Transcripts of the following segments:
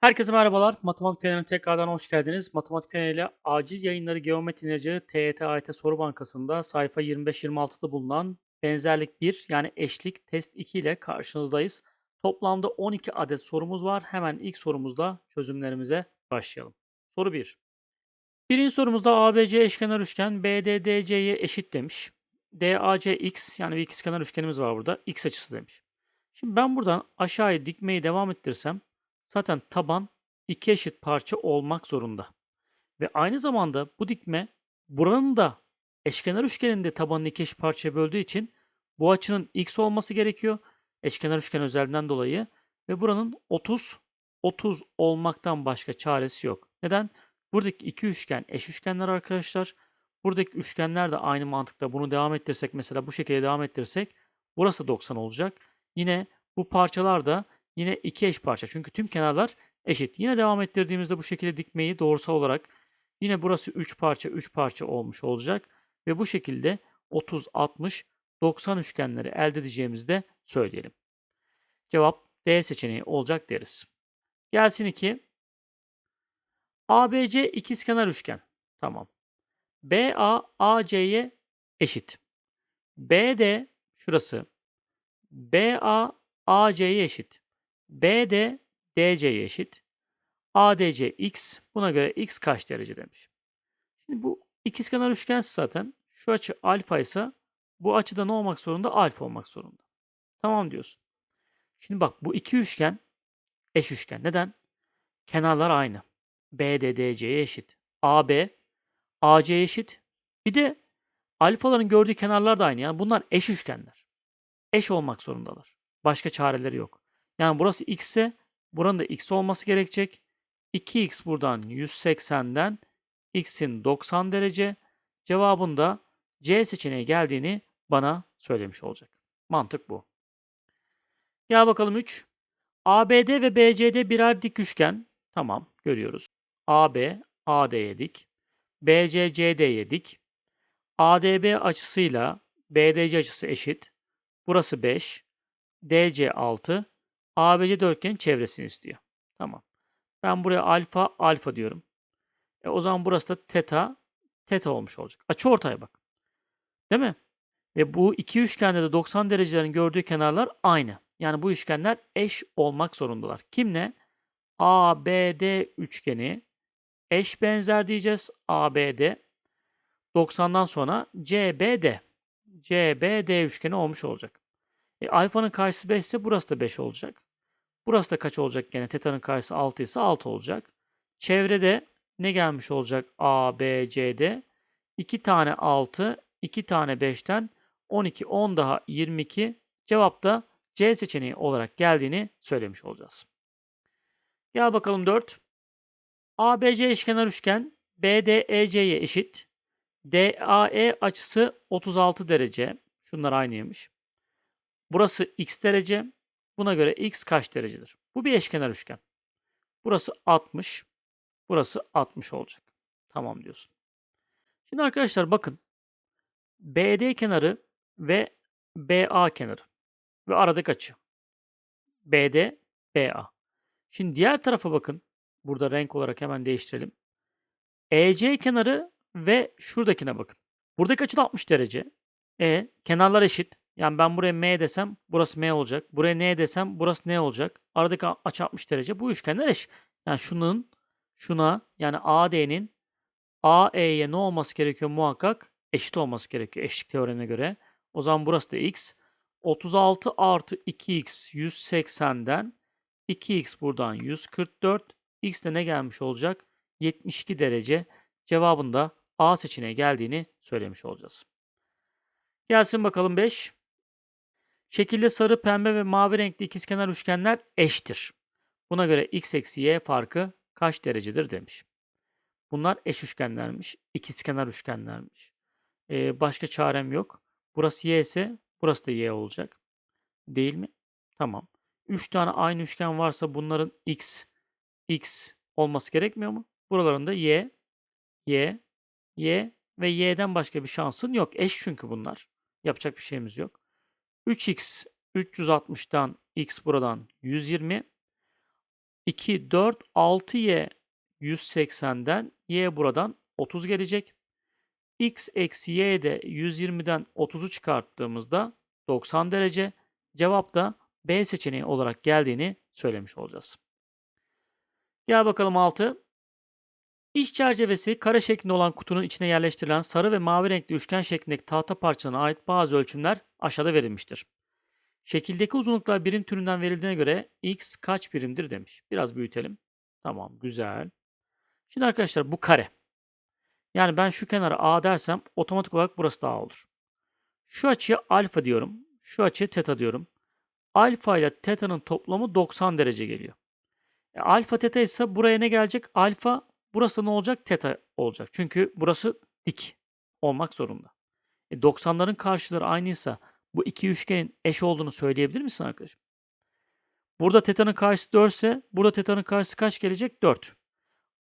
Herkese merhabalar. Matematik Feneri'ne tekrardan hoş geldiniz. Matematik Feneri ile acil yayınları geometri ilacı TYT AYT soru bankasında sayfa 25-26'da bulunan benzerlik 1 yani eşlik test 2 ile karşınızdayız. Toplamda 12 adet sorumuz var. Hemen ilk sorumuzda çözümlerimize başlayalım. Soru 1. Birinci sorumuzda ABC eşkenar üçgen BDDC'ye eşit demiş. DAC x yani bir ikizkenar üçgenimiz var burada. X açısı demiş. Şimdi ben buradan aşağıya dikmeyi devam ettirsem zaten taban iki eşit parça olmak zorunda. Ve aynı zamanda bu dikme buranın da eşkenar üçgenin de tabanını iki eşit parçaya böldüğü için bu açının x olması gerekiyor. Eşkenar üçgen özelliğinden dolayı ve buranın 30 30 olmaktan başka çaresi yok. Neden? Buradaki iki üçgen eş üçgenler arkadaşlar. Buradaki üçgenler de aynı mantıkta bunu devam ettirsek mesela bu şekilde devam ettirsek burası 90 olacak. Yine bu parçalar da yine iki eş parça. Çünkü tüm kenarlar eşit. Yine devam ettirdiğimizde bu şekilde dikmeyi doğrusal olarak yine burası 3 parça 3 parça olmuş olacak. Ve bu şekilde 30, 60, 90 üçgenleri elde edeceğimizi de söyleyelim. Cevap D seçeneği olacak deriz. Gelsin 2. ABC ikizkenar üçgen. Tamam. BA AC'ye eşit. BD şurası. BA AC'ye eşit. BD DC'ye eşit. ADC x. Buna göre x kaç derece demiş. Şimdi bu ikizkenar üçgen zaten. Şu açı alfa ise bu açıda ne olmak zorunda? Alfa olmak zorunda. Tamam diyorsun. Şimdi bak bu iki üçgen eş üçgen. Neden? Kenarlar aynı. BD DC'ye eşit. AB AC'ye eşit. Bir de alfaların gördüğü kenarlar da aynı. Yani bunlar eş üçgenler. Eş olmak zorundalar. Başka çareleri yok. Yani burası x ise buranın da x olması gerekecek. 2x buradan 180'den x'in 90 derece. Cevabında C seçeneği geldiğini bana söylemiş olacak. Mantık bu. Gel bakalım 3. ABD ve BCD birer dik üçgen. Tamam görüyoruz. AB AD'ye dik. BC CD'ye dik. ADB açısıyla BDC açısı eşit. Burası 5. DC 6. ABC dörtgenin çevresini istiyor. Tamam. Ben buraya alfa alfa diyorum. E o zaman burası da teta teta olmuş olacak. Açı ortaya bak. Değil mi? Ve bu iki üçgende de 90 derecelerin gördüğü kenarlar aynı. Yani bu üçgenler eş olmak zorundalar. Kimle? ABD üçgeni eş benzer diyeceğiz. ABD 90'dan sonra CBD. CBD üçgeni olmuş olacak. E, alfanın karşısı 5 ise burası da 5 olacak. Burası da kaç olacak gene? Teta'nın karşısı 6 ise 6 olacak. Çevrede ne gelmiş olacak A, B, C'de? 2 tane 6, 2 tane 5'ten 12, 10 daha 22. Cevap da C seçeneği olarak geldiğini söylemiş olacağız. Gel bakalım 4. ABC eşkenar üçgen BDEC'ye eşit. DAE açısı 36 derece. Şunlar aynıymış. Burası x derece. Buna göre x kaç derecedir? Bu bir eşkenar üçgen. Burası 60. Burası 60 olacak. Tamam diyorsun. Şimdi arkadaşlar bakın. BD kenarı ve BA kenarı ve aradaki açı. BD, BA. Şimdi diğer tarafa bakın. Burada renk olarak hemen değiştirelim. EC kenarı ve şuradakine bakın. Buradaki açı da 60 derece. E kenarlar eşit. Yani ben buraya M desem burası M olacak. Buraya N desem burası N olacak. Aradaki açı 60 derece. Bu üçgenler eş. Yani şunun şuna yani AD'nin AE'ye ne olması gerekiyor muhakkak? Eşit olması gerekiyor eşlik teoremine göre. O zaman burası da x. 36 artı 2x 180'den 2x buradan 144. x de ne gelmiş olacak? 72 derece. Cevabında A seçeneği geldiğini söylemiş olacağız. Gelsin bakalım 5. Şekilde sarı, pembe ve mavi renkli ikizkenar üçgenler eştir. Buna göre x eksi y farkı kaç derecedir demiş. Bunlar eş üçgenlermiş. ikizkenar üçgenlermiş. Ee, başka çarem yok. Burası y ise burası da y olacak. Değil mi? Tamam. 3 tane aynı üçgen varsa bunların x, x olması gerekmiyor mu? Buralarında y, y, y ve y'den başka bir şansın yok. Eş çünkü bunlar. Yapacak bir şeyimiz yok. 3x 360'dan x buradan 120. 2, 4, 6y 180'den y buradan 30 gelecek. x eksi y de 120'den 30'u çıkarttığımızda 90 derece. Cevap da B seçeneği olarak geldiğini söylemiş olacağız. Gel bakalım 6. İç çerçevesi kare şeklinde olan kutunun içine yerleştirilen sarı ve mavi renkli üçgen şeklindeki tahta parçalarına ait bazı ölçümler aşağıda verilmiştir. Şekildeki uzunluklar birim türünden verildiğine göre x kaç birimdir demiş. Biraz büyütelim. Tamam güzel. Şimdi arkadaşlar bu kare. Yani ben şu kenara a dersem otomatik olarak burası da a olur. Şu açıya alfa diyorum. Şu açıya teta diyorum. Alfa ile teta'nın toplamı 90 derece geliyor. E, alfa teta ise buraya ne gelecek? Alfa burası ne olacak? Teta olacak. Çünkü burası dik olmak zorunda. E, 90'ların karşıları aynıysa bu iki üçgenin eş olduğunu söyleyebilir misin arkadaşım? Burada teta'nın karşısı 4 ise burada teta'nın karşısı kaç gelecek? 4.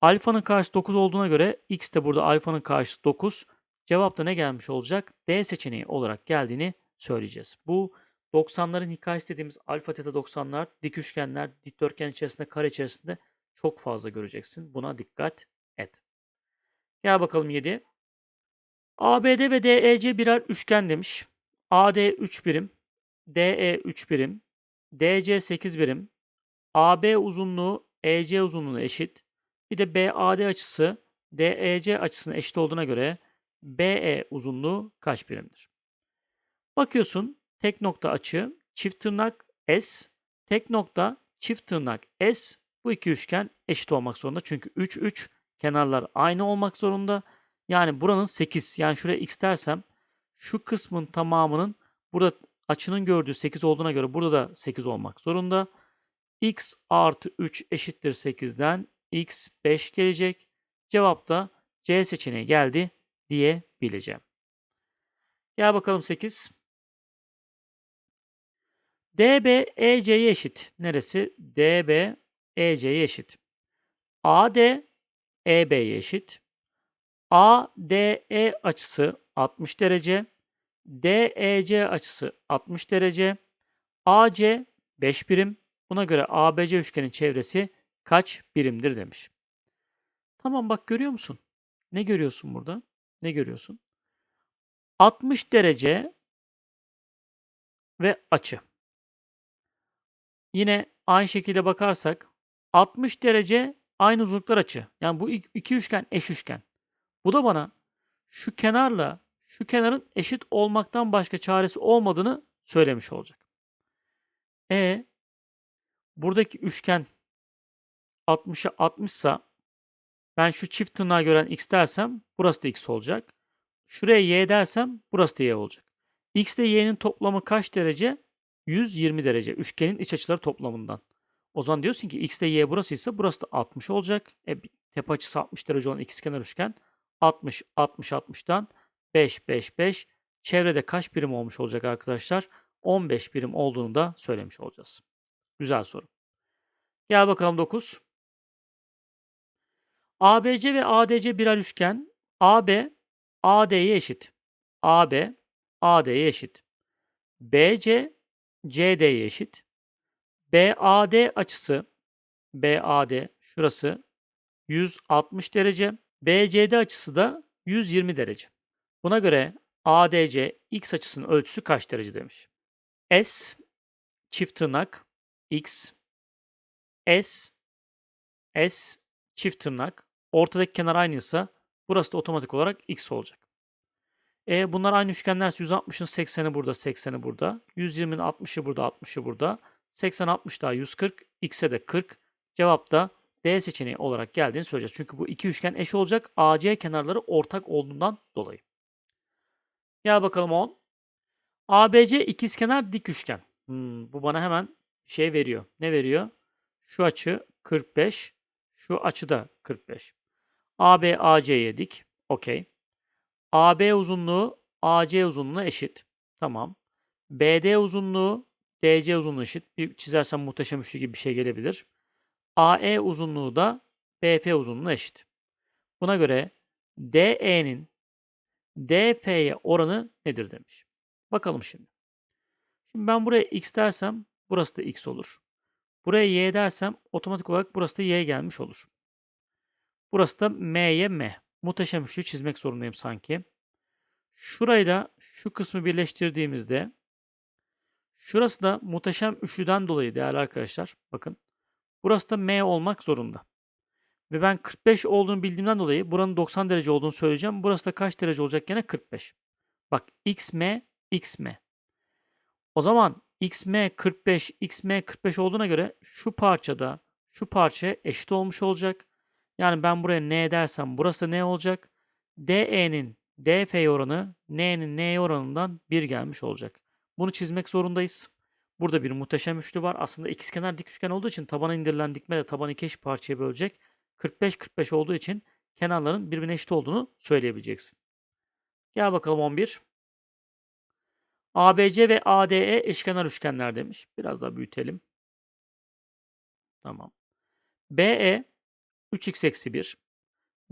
Alfa'nın karşısı 9 olduğuna göre x de burada alfa'nın karşısı 9. Cevap da ne gelmiş olacak? D seçeneği olarak geldiğini söyleyeceğiz. Bu 90'ların hikayesi dediğimiz alfa teta 90'lar dik üçgenler dikdörtgen içerisinde kare içerisinde çok fazla göreceksin. Buna dikkat et. Gel bakalım 7. ABD ve DEC birer üçgen demiş. AD 3 birim, DE 3 birim, DC 8 birim, AB uzunluğu EC uzunluğuna eşit. Bir de BAD açısı DEC açısına eşit olduğuna göre BE uzunluğu kaç birimdir? Bakıyorsun tek nokta açı, çift tırnak S, tek nokta, çift tırnak S. Bu iki üçgen eşit olmak zorunda. Çünkü 3, 3 kenarlar aynı olmak zorunda. Yani buranın 8. Yani şuraya x dersem şu kısmın tamamının burada açının gördüğü 8 olduğuna göre burada da 8 olmak zorunda. x artı 3 eşittir 8'den x 5 gelecek. Cevap da C seçeneği geldi diyebileceğim. Gel bakalım 8. DB EC'ye eşit. Neresi? DB EC'ye eşit. AD EB'ye eşit. ADE açısı 60 derece. DEC açısı 60 derece. AC 5 birim. Buna göre ABC üçgenin çevresi kaç birimdir demiş. Tamam bak görüyor musun? Ne görüyorsun burada? Ne görüyorsun? 60 derece ve açı. Yine aynı şekilde bakarsak 60 derece aynı uzunluklar açı. Yani bu iki üçgen eş üçgen. Bu da bana şu kenarla şu kenarın eşit olmaktan başka çaresi olmadığını söylemiş olacak. E buradaki üçgen 60'a 60 ise ben şu çift tırnağı gören x dersem burası da x olacak. Şuraya y dersem burası da y olacak. x ile y'nin toplamı kaç derece? 120 derece. Üçgenin iç açıları toplamından. O zaman diyorsun ki x ile y burası ise burası da 60 olacak. E, tepe açısı 60 derece olan ikizkenar üçgen 60 60 60'dan 5 5 5 çevrede kaç birim olmuş olacak arkadaşlar? 15 birim olduğunu da söylemiş olacağız. Güzel soru. Gel bakalım 9. ABC ve ADC birer üçgen. AB AD'ye eşit. AB AD'ye eşit. BC CD'ye eşit. BAD açısı BAD şurası 160 derece. BCD açısı da 120 derece. Buna göre ADC x açısının ölçüsü kaç derece demiş. S çift tırnak x S S çift tırnak ortadaki kenar aynıysa burası da otomatik olarak x olacak. E bunlar aynı üçgenlerse 160'ın 80'i burada, 80'i burada. 120'nin 60'ı burada, 60'ı burada. 80 60 daha 140, x'e de 40. Cevap da D seçeneği olarak geldiğini söyleyeceğiz. Çünkü bu iki üçgen eş olacak. AC kenarları ortak olduğundan dolayı. Gel bakalım 10. ABC ikizkenar dik üçgen. Hmm, bu bana hemen şey veriyor. Ne veriyor? Şu açı 45. Şu açı da 45. AB AC'ye dik. Okey. AB uzunluğu AC uzunluğuna eşit. Tamam. BD uzunluğu DC uzunluğu eşit. Bir çizersem muhteşem üçlü gibi bir şey gelebilir. AE uzunluğu da BF uzunluğuna eşit. Buna göre DE'nin DF'ye oranı nedir demiş. Bakalım şimdi. Şimdi ben buraya x dersem burası da x olur. Buraya y dersem otomatik olarak burası da y gelmiş olur. Burası da m'ye m. Muhteşem üçlü çizmek zorundayım sanki. Şurayla şu kısmı birleştirdiğimizde şurası da muhteşem üçlüden dolayı değerli arkadaşlar. Bakın. Burası da m olmak zorunda. Ve ben 45 olduğunu bildiğimden dolayı buranın 90 derece olduğunu söyleyeceğim. Burası da kaç derece olacak gene? 45. Bak xm, xm. O zaman xm 45, xm 45 olduğuna göre şu parçada şu parçaya eşit olmuş olacak. Yani ben buraya n dersem burası da ne olacak? DE'nin DF oranı N'nin N oranından 1 gelmiş olacak. Bunu çizmek zorundayız. Burada bir muhteşem üçlü var. Aslında ikizkenar dik üçgen olduğu için tabana indirilen dikme de tabanı iki eşit parçaya bölecek. 45-45 olduğu için kenarların birbirine eşit olduğunu söyleyebileceksin. Gel bakalım 11. ABC ve ADE eşkenar üçgenler demiş. Biraz daha büyütelim. Tamam. BE 3x eksi 1.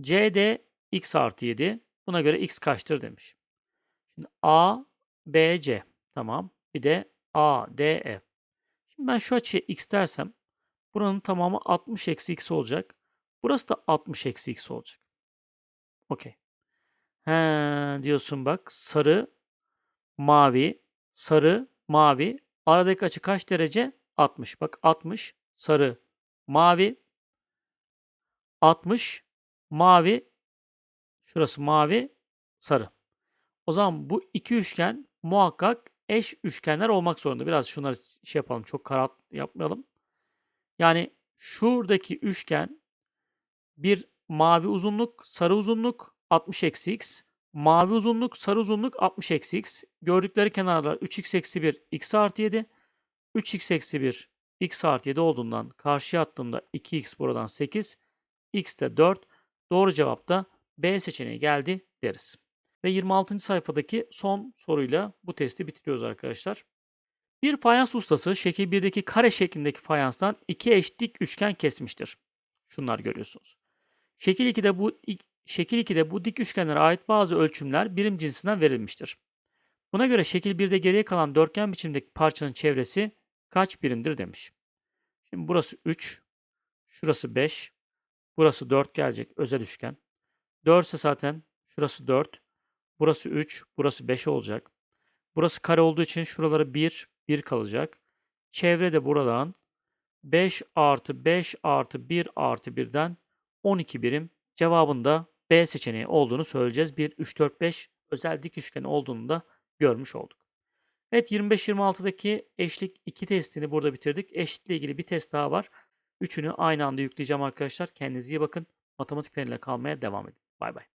CD x artı 7. Buna göre x kaçtır demiş. Şimdi A, B, C. Tamam. Bir de A, D, E. Şimdi ben şu açıya x dersem buranın tamamı 60 eksi x olacak. Burası da 60 eksi x olacak. Okey. He diyorsun bak sarı, mavi, sarı, mavi. Aradaki açı kaç derece? 60. Bak 60, sarı, mavi, 60, mavi, şurası mavi, sarı. O zaman bu iki üçgen muhakkak eş üçgenler olmak zorunda. Biraz şunları şey yapalım. Çok karat yapmayalım. Yani şuradaki üçgen bir mavi uzunluk, sarı uzunluk 60 eksi x. Mavi uzunluk, sarı uzunluk 60 eksi x. Gördükleri kenarlar 3x eksi 1, x artı 7. 3x eksi 1, x artı 7 olduğundan karşıya attığımda 2x buradan 8. x de 4. Doğru cevap da B seçeneği geldi deriz. Ve 26. sayfadaki son soruyla bu testi bitiriyoruz arkadaşlar. Bir fayans ustası şekil 1'deki kare şeklindeki fayanstan iki eş dik üçgen kesmiştir. Şunlar görüyorsunuz. Şekil 2'de bu şekil 2'de bu dik üçgenlere ait bazı ölçümler birim cinsinden verilmiştir. Buna göre şekil 1'de geriye kalan dörtgen biçimdeki parçanın çevresi kaç birimdir demiş. Şimdi burası 3, şurası 5, burası 4 gelecek özel üçgen. 4 ise zaten şurası 4, burası 3, burası 5 olacak. Burası kare olduğu için şuraları 1, 1 kalacak. Çevre de buradan 5 artı 5 artı 1 artı 1'den 12 birim cevabında B seçeneği olduğunu söyleyeceğiz. 1, 3, 4, 5 özel dik üçgen olduğunu da görmüş olduk. Evet 25-26'daki eşlik 2 testini burada bitirdik. Eşlikle ilgili bir test daha var. Üçünü aynı anda yükleyeceğim arkadaşlar. Kendinize iyi bakın. Matematik feniyle kalmaya devam edin. Bay bay.